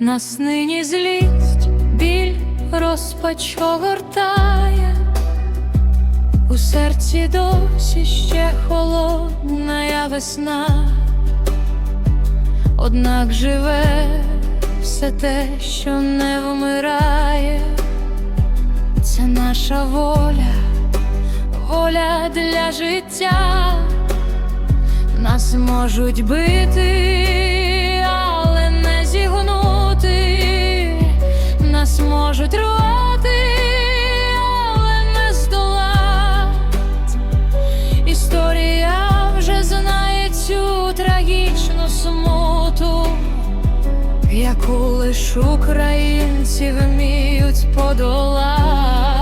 Нас нині злість, біль розпач огортає, у серці досі ще холодна весна, однак живе все те, що не вмирає, це наша воля, воля для життя. Нас можуть бити, яку лиш українці вміють подолати.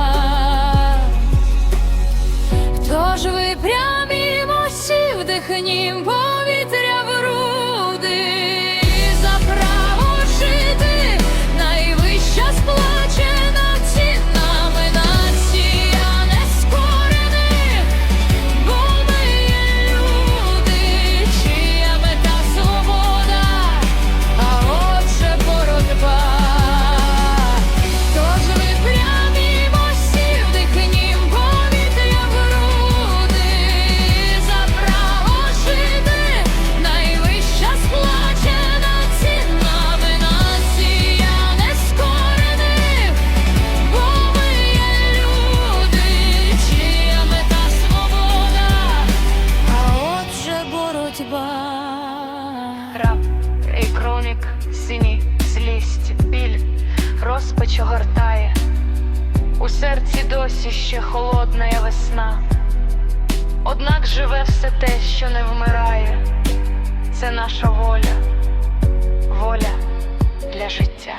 Боротьба. Раб і кронік, сині, злість, біль, розпач огортає. У серці досі ще холодна весна. Однак живе все те, що не вмирає. Це наша воля, воля для життя.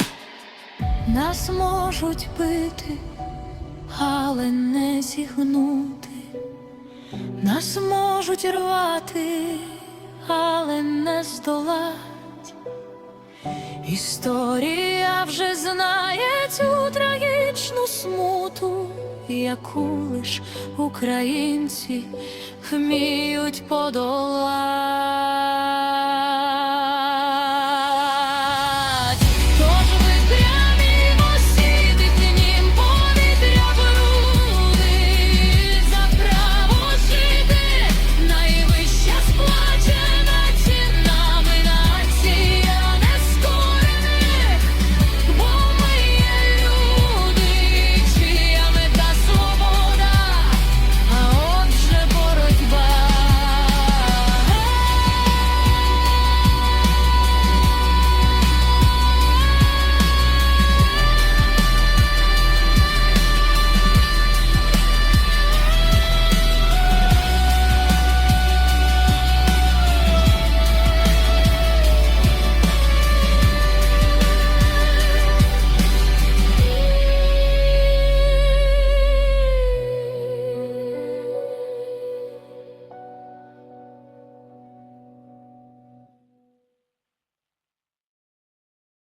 Нас можуть бити, але не зігнути. Нас можуть рвати, але не здолать. Історія вже знає цю трагічну смуту, яку лиш українці вміють подолати.